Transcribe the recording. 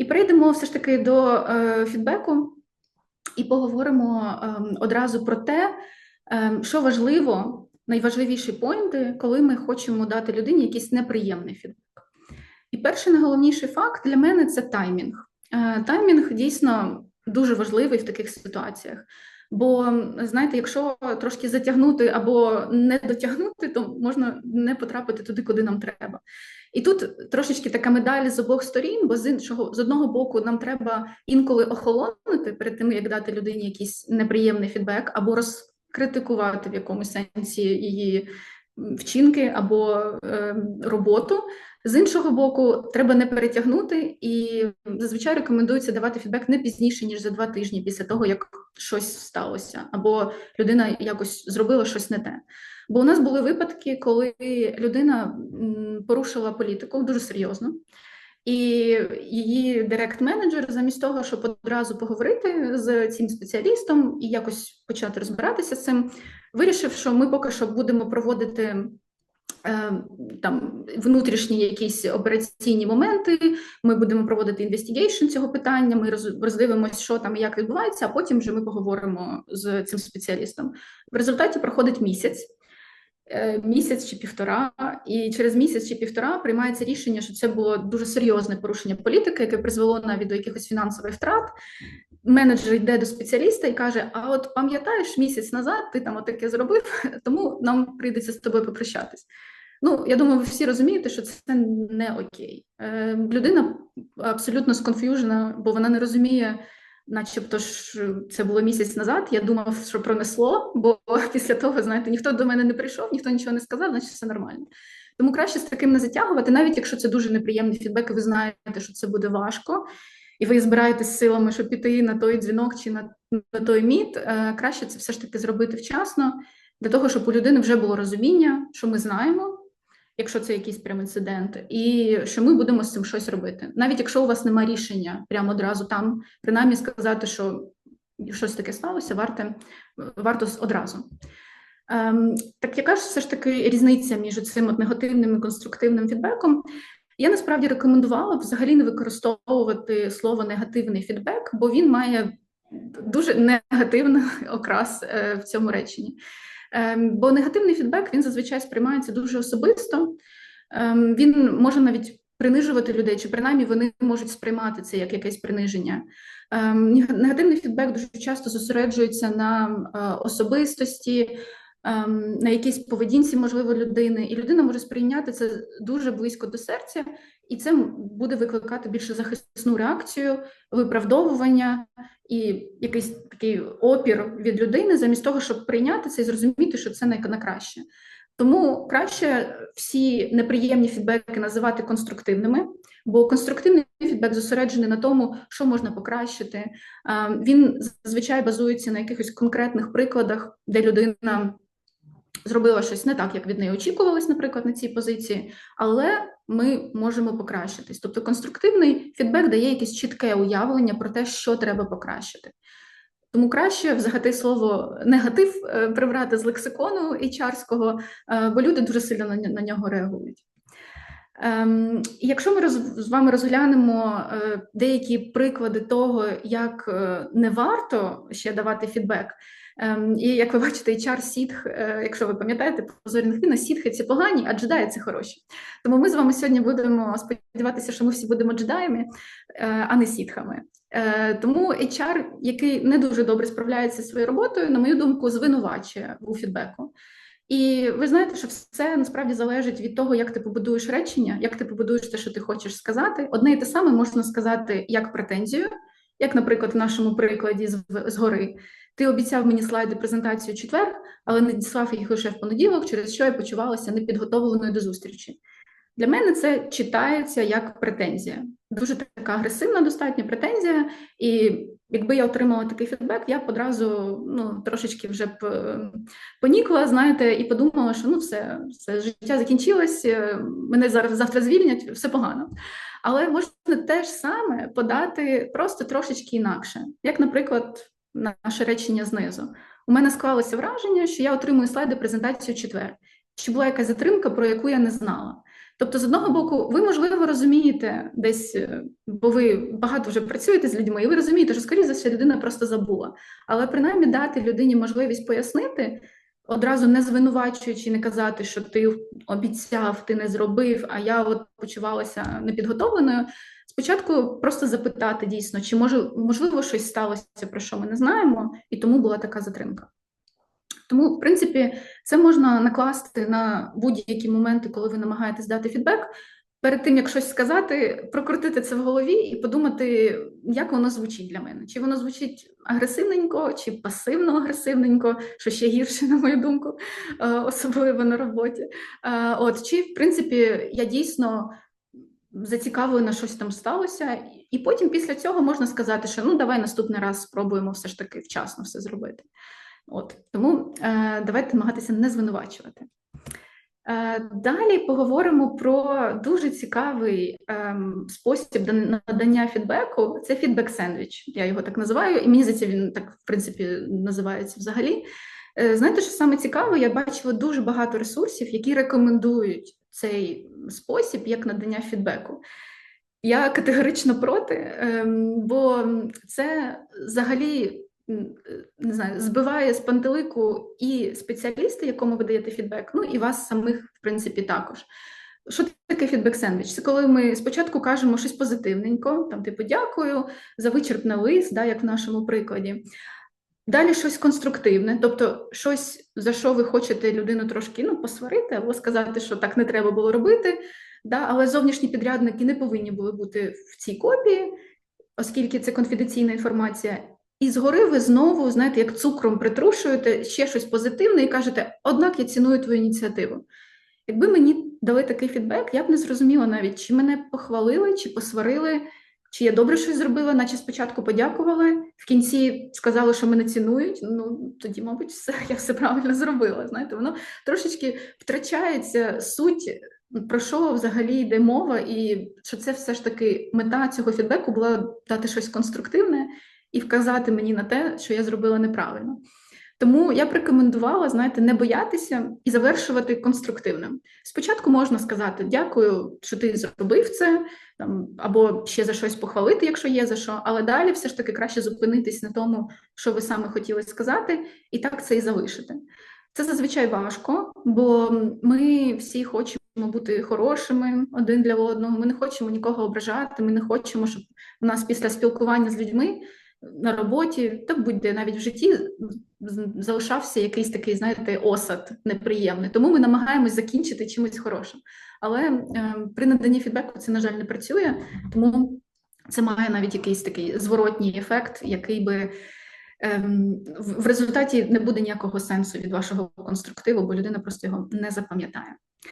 І перейдемо все ж таки до е, фідбеку і поговоримо е, одразу про те, е, що важливо, найважливіші поінти, коли ми хочемо дати людині якийсь неприємний фідбек. І перший найголовніший факт для мене це таймінг. Е, таймінг дійсно дуже важливий в таких ситуаціях. Бо знаєте, якщо трошки затягнути або не дотягнути, то можна не потрапити туди, куди нам треба. І тут трошечки така медаль з обох сторін, бо з іншого з одного боку нам треба інколи охолонути перед тим, як дати людині якийсь неприємний фідбек, або розкритикувати в якомусь сенсі її вчинки або е, роботу. З іншого боку, треба не перетягнути, і зазвичай рекомендується давати фідбек не пізніше ніж за два тижні після того, як щось сталося, або людина якось зробила щось не те. Бо у нас були випадки, коли людина порушила політику дуже серйозно, і її директ-менеджер, замість того, щоб одразу поговорити з цим спеціалістом і якось почати розбиратися з цим, вирішив, що ми поки що будемо проводити. Е, там внутрішні якісь операційні моменти, ми будемо проводити інвестігейшн цього питання. Ми роздивимося, що там і як відбувається, а потім вже ми поговоримо з цим спеціалістом. В результаті проходить місяць. Е, місяць чи півтора, і через місяць чи півтора приймається рішення, що це було дуже серйозне порушення політики, яке призвело навіть до якихось фінансових втрат. Менеджер йде до спеціаліста і каже: А от пам'ятаєш, місяць назад ти там отаке зробив, тому нам прийдеться з тобою попрощатись. Ну, я думаю, ви всі розумієте, що це не окей. Е, Людина абсолютно сконф'южена, бо вона не розуміє начебто ж це було місяць назад. Я думав, що пронесло, бо після того, знаєте, ніхто до мене не прийшов, ніхто нічого не сказав, значить все нормально. Тому краще з таким не затягувати, навіть якщо це дуже неприємний фідбек, і ви знаєте, що це буде важко, і ви збираєтесь силами, щоб піти на той дзвінок чи на, на той міт. Е, краще це все ж таки зробити вчасно, для того, щоб у людини вже було розуміння, що ми знаємо якщо це якийсь прям інцидент, і що ми будемо з цим щось робити. Навіть якщо у вас немає рішення прямо одразу там, принаймні сказати, що щось таке сталося, варте, варто одразу. Ем, Так яка ж все ж таки різниця між цим от негативним і конструктивним фідбеком? Я насправді рекомендувала б взагалі не використовувати слово негативний фідбек, бо він має дуже негативний окрас е, в цьому реченні. Ем, бо негативний фідбек він зазвичай сприймається дуже особисто, ем, він може навіть принижувати людей, чи принаймні вони можуть сприймати це як якесь приниження. Ем, негативний фідбек дуже часто зосереджується на е, особистості, на якійсь поведінці, можливо, людини, і людина може сприйняти це дуже близько до серця, і це буде викликати більше захисну реакцію, виправдовування і якийсь такий опір від людини, замість того, щоб прийняти це і зрозуміти, що це на краще. Тому краще всі неприємні фідбеки називати конструктивними, бо конструктивний фідбек зосереджений на тому, що можна покращити. Він зазвичай базується на якихось конкретних прикладах, де людина зробила щось не так, як від неї очікувалось, наприклад, на цій позиції, але ми можемо покращитись. Тобто, конструктивний фідбек дає якесь чітке уявлення про те, що треба покращити. Тому краще взагалі слово негатив е, прибрати з лексикону HR-ского, е, бо люди дуже сильно на нього реагують. Ем, якщо ми з вами розглянемо е, деякі приклади того, як не варто ще давати фідбек, Ем, і як ви бачите, HR сітх, е, якщо ви пам'ятаєте, позорі на сітхи ці погані, а джедаї це хороші. Тому ми з вами сьогодні будемо сподіватися, що ми всі будемо джедаями, е, а не сітхами. Е, тому HR, який не дуже добре справляється зі своєю роботою, на мою думку, звинувачує у фідбеку. І ви знаєте, що все насправді залежить від того, як ти побудуєш речення, як ти побудуєш те, що ти хочеш сказати. Одне і те саме можна сказати як претензію, як, наприклад, в нашому прикладі з гори. Ти обіцяв мені слайди презентацію четвер, але не діслав їх лише в понеділок, через що я почувалася непідготовленою до зустрічі. Для мене це читається як претензія. Дуже така агресивна, достатня претензія. І якби я отримала такий фідбек, я б одразу ну, трошечки вже б е, понікла, знаєте, і подумала, що ну все, все життя закінчилось, е, мене зараз завтра звільнять, все погано. Але можна те ж саме подати просто трошечки інакше, як, наприклад наше речення знизу. У мене склалося враження, що я отримую слайди презентацію четвер. Чи була якась затримка, про яку я не знала. Тобто, з одного боку, ви, можливо, розумієте десь, е, бо ви багато вже працюєте з людьми, і ви розумієте, що, скоріше за все, людина просто забула. Але принаймні дати людині можливість пояснити, одразу не звинувачуючи, не казати, що ти обіцяв, ти не зробив, а я от почувалася непідготовленою. Спочатку просто запитати дійсно, чи може можливо щось сталося, про що ми не знаємо, і тому була така затримка. Тому, в принципі, це можна накласти на будь-які моменти, коли ви намагаєтесь дати фідбек. Перед тим як щось сказати, прокрутити це в голові і подумати, як воно звучить для мене. Чи воно звучить агресивненько, чи пасивно-агресивненько, що ще гірше, на мою думку, е, особливо на роботі. Е, от чи в принципі я дійсно зацікавлена, щось там сталося, і потім після цього можна сказати, що ну давай наступний раз спробуємо все ж таки вчасно все зробити. От тому е, давайте намагатися не звинувачувати. Е, Далі поговоримо про дуже цікавий е, спосіб надання фідбеку. Це фідбек-сендвіч. Я його так називаю, і мені здається, він так в принципі називається взагалі. Е, знаєте, що саме цікаво, я бачила дуже багато ресурсів, які рекомендують цей спосіб як надання фідбеку. Я категорично проти, ем, бо це взагалі не знаю, збиває з пантелику і спеціаліста, якому ви даєте фідбек, ну і вас самих, в принципі, також. Що таке фідбек-сендвіч? Це коли ми спочатку кажемо щось позитивненько, там, типу, дякую за вичерпний лист, да, як в нашому прикладі. Далі щось конструктивне, тобто щось, за що ви хочете людину трошки ну, посварити, або сказати, що так не треба було робити, да, але зовнішні підрядники не повинні були бути в цій копії, оскільки це конфіденційна інформація. І згори ви знову, знаєте, як цукром притрушуєте ще щось позитивне і кажете, однак я ціную твою ініціативу. Якби мені дали такий фідбек, я б не зрозуміла навіть, чи мене похвалили, чи посварили, чи я добре щось зробила, наче спочатку подякували, в кінці сказали, що мене цінують. Ну тоді, мабуть, все я все правильно зробила. Знаєте, воно трошечки втрачається суть, про що взагалі йде мова, і що це все ж таки мета цього фідбеку була дати щось конструктивне і вказати мені на те, що я зробила неправильно. Тому я б рекомендувала, знаєте, не боятися і завершувати конструктивним. Спочатку можна сказати дякую, що ти зробив це, там або ще за щось похвалити, якщо є за що. Але далі все ж таки краще зупинитись на тому, що ви саме хотіли сказати, і так це і залишити. Це зазвичай важко, бо ми всі хочемо бути хорошими один для одного. Ми не хочемо нікого ображати. Ми не хочемо, щоб у нас після спілкування з людьми на роботі, та будь-де навіть в житті залишався якийсь такий, знаєте, осад неприємний. Тому ми намагаємось закінчити чимось хорошим. Але е, при наданні фідбеку це, на жаль, не працює, тому це має навіть якийсь такий зворотній ефект, який би. Ем, в результаті не буде ніякого сенсу від вашого конструктиву, бо людина просто його не запам'ятає.